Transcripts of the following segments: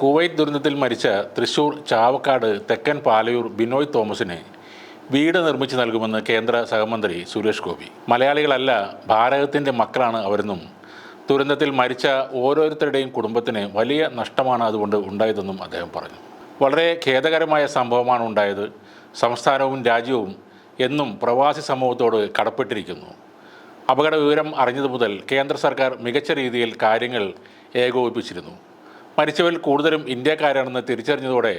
Kuwait ദുരന്തത്തിൽ മരിച്ച തൃശൂർ ചാവക്കാട് തെക്കൻ പാലയൂർ ബിനോയ് തോമസിനെ വീട് നിർമ്മിച്ച് നൽകുമെന്ന് കേന്ദ്ര സഹമന്ത്രി സുരേഷ് ഗോപി. മലയാളികളല്ല ഭാരതത്തിന്റെ മക്കളാണ് അവരെന്നും ദുരന്തത്തിൽ മരിച്ച ഓരോരുത്തരുടെയും കുടുംബത്തിന് വലിയ നഷ്ടമാണ് അതുകൊണ്ട് ഉണ്ടായതെന്നും അദ്ദേഹം പറഞ്ഞു. വളരെ ഖേദകരമായ സംഭവമാണ് ഉണ്ടായത്. സംസ്ഥാനവും രാജ്യവും എന്നും പ്രവാസി സമൂഹത്തോട് കടപ്പെട്ടിരിക്കുന്നു. അപകട വിവരം അറിഞ്ഞതു മുതൽ കേന്ദ്ര സർക്കാർ മികച്ച രീതിയിൽ കാര്യങ്ങൾ ഏകോപിപ്പിച്ചിരുന്നു. മരിച്ചവരിൽ കൂടുതലും ഇന്ത്യക്കാരാണെന്ന് തിരിച്ചറിഞ്ഞതോടെ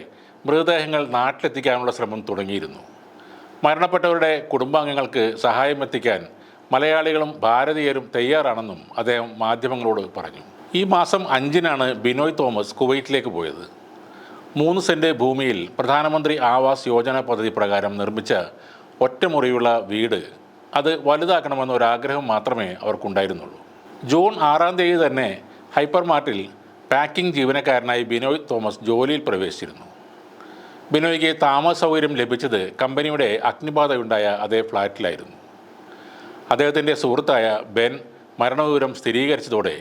മൃതദേഹങ്ങൾ നാട്ടിലെത്തിക്കാനുള്ള ശ്രമം തുടങ്ങിയിരുന്നു. മരണപ്പെട്ടവരുടെ കുടുംബാംഗങ്ങൾക്ക് സഹായം എത്തിക്കാൻ മലയാളികളും ഭാരതീയരും തയ്യാറാണെന്നും അദ്ദേഹം മാധ്യമങ്ങളോട് പറഞ്ഞു. ഈ മാസം അഞ്ചിനാണ് ബിനോയ് തോമസ് കുവൈറ്റിലേക്ക് പോയത്. മൂന്ന് സെന്റ് ഭൂമിയിൽ പ്രധാനമന്ത്രി ആവാസ് യോജന പദ്ധതി പ്രകാരം നിർമ്മിച്ച ഒറ്റമുറിയുള്ള വീട് അത് വലുതാക്കണമെന്ന ഒരാഗ്രഹം മാത്രമേ അവർക്കുണ്ടായിരുന്നുള്ളൂ. ജൂൺ ആറാം തീയതി തന്നെ ഹൈപ്പർ മാർട്ടിൽ പാക്കിംഗ് ജീവനക്കാരനായി ബിനോയ് തോമസ് ജോലിയിൽ പ്രവേശിച്ചിരുന്നു. ബിനോയ്ക്ക് താമസ സൗകര്യം ലഭിച്ചത് കമ്പനിയുടെ അഗ്നിബാധയുണ്ടായ അതേ ഫ്ലാറ്റിലായിരുന്നു അദ്ദേഹത്തിന്റെ സുഹൃത്തായ ബെൻ മരണവിവരം സ്ഥിരീകരിച്ചതോടെ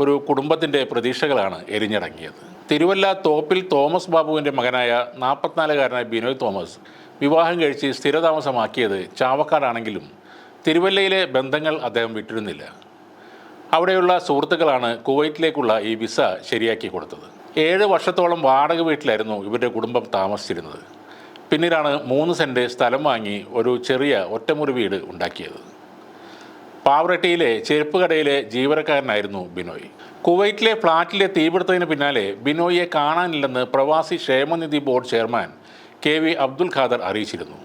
ഒരു കുടുംബത്തിന്റെ പ്രതീക്ഷകളാണ് എരിഞ്ഞടങ്ങിയത്. തിരുവല്ല തോപ്പിൽ തോമസ് ബാബുവിന്റെ മകനായ നാൽപ്പത്തിനാലുകാരനായ ബിനോയ് തോമസ് വിവാഹം കഴിച്ച് സ്ഥിരതാമസമാക്കിയത് ചാവക്കാടാണെങ്കിലും തിരുവല്ലയിലെ ബന്ധങ്ങൾ അദ്ദേഹം വിട്ടിരുന്നില്ല. അവിടെയുള്ള സുഹൃത്തുക്കളാണ് കുവൈറ്റിലേക്കുള്ള ഈ വിസ ശരിയാക്കി കൊടുത്തത്. ഏഴ് വർഷത്തോളം വാടക വീട്ടിലായിരുന്നു ഇവരുടെ കുടുംബം താമസിച്ചിരുന്നത്. പിന്നീടാണ് മൂന്ന് സെന്റ് സ്ഥലം വാങ്ങി ഒരു ചെറിയ ഒറ്റമുറി വീട് ഉണ്ടാക്കിയത്. പാവറട്ടിയിലെ ചെരുപ്പ് കടയിലെ ജീവനക്കാരനായിരുന്നു ബിനോയ്. കുവൈറ്റിലെ ഫ്ളാറ്റിലെ തീപിടുത്തതിന് പിന്നാലെ ബിനോയിയെ കാണാനില്ലെന്ന് പ്രവാസി ക്ഷേമനിധി board chairman K V Abdul Khader അറിയിച്ചിരുന്നു.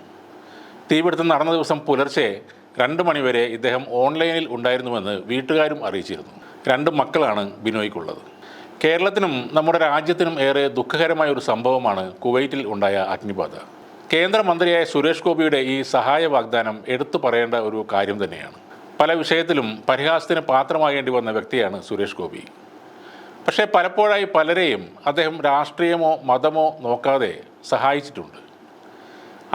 തീപിടുത്തം നടന്ന ദിവസം പുലർച്ചെ രണ്ട് മണിവരെ ഇദ്ദേഹം ഓൺലൈനിൽ ഉണ്ടായിരുന്നുവെന്ന് വീട്ടുകാരും അറിയിച്ചിരുന്നു. രണ്ട് മക്കളാണ് ബിനോയ്ക്കുള്ളത്. കേരളത്തിനും നമ്മുടെ രാജ്യത്തിനും ഏറെ ദുഃഖകരമായ ഒരു സംഭവമാണ് കുവൈറ്റിൽ ഉണ്ടായ അഗ്നിബാധ. കേന്ദ്രമന്ത്രിയായ സുരേഷ് ഗോപിയുടെ ഈ സഹായ വാഗ്ദാനം എടുത്തു പറയേണ്ട ഒരു കാര്യം തന്നെയാണ്. പല വിഷയത്തിലും പരിഹാസത്തിന് പാത്രമാകേണ്ടി വന്ന വ്യക്തിയാണ് സുരേഷ് ഗോപി. പക്ഷേ പലപ്പോഴായി പലരെയും അദ്ദേഹം രാഷ്ട്രീയമോ മതമോ നോക്കാതെ സഹായിച്ചിട്ടുണ്ട്.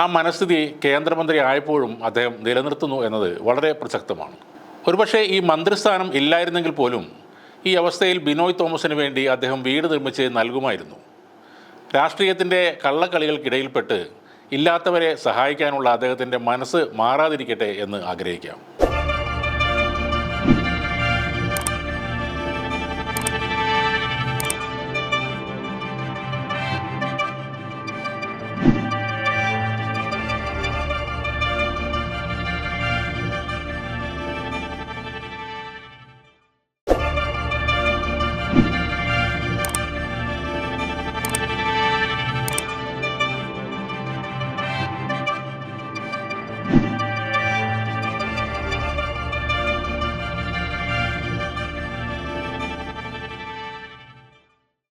ആ മനസ്ഥിതി കേന്ദ്രമന്ത്രി ആയപ്പോഴും അദ്ദേഹം നിലനിർത്തുന്നു എന്നത് വളരെ പ്രസക്തമാണ്. ഒരുപക്ഷെ ഈ മന്ത്രിസ്ഥാനം ഇല്ലായിരുന്നെങ്കിൽ പോലും ഈ അവസ്ഥയിൽ ബിനോയ് തോമസിന് വേണ്ടി അദ്ദേഹം വീട് നിർമ്മിച്ച് നൽകുമായിരുന്നു. രാഷ്ട്രീയത്തിന്റെ കള്ളക്കളികൾക്കിടയിൽപ്പെട്ട് ഇല്ലാത്തവരെ സഹായിക്കാനുള്ള അദ്ദേഹത്തിന്റെ മനസ്സ് മാറാതിരിക്കട്ടെ എന്ന് ആഗ്രഹിക്കാം.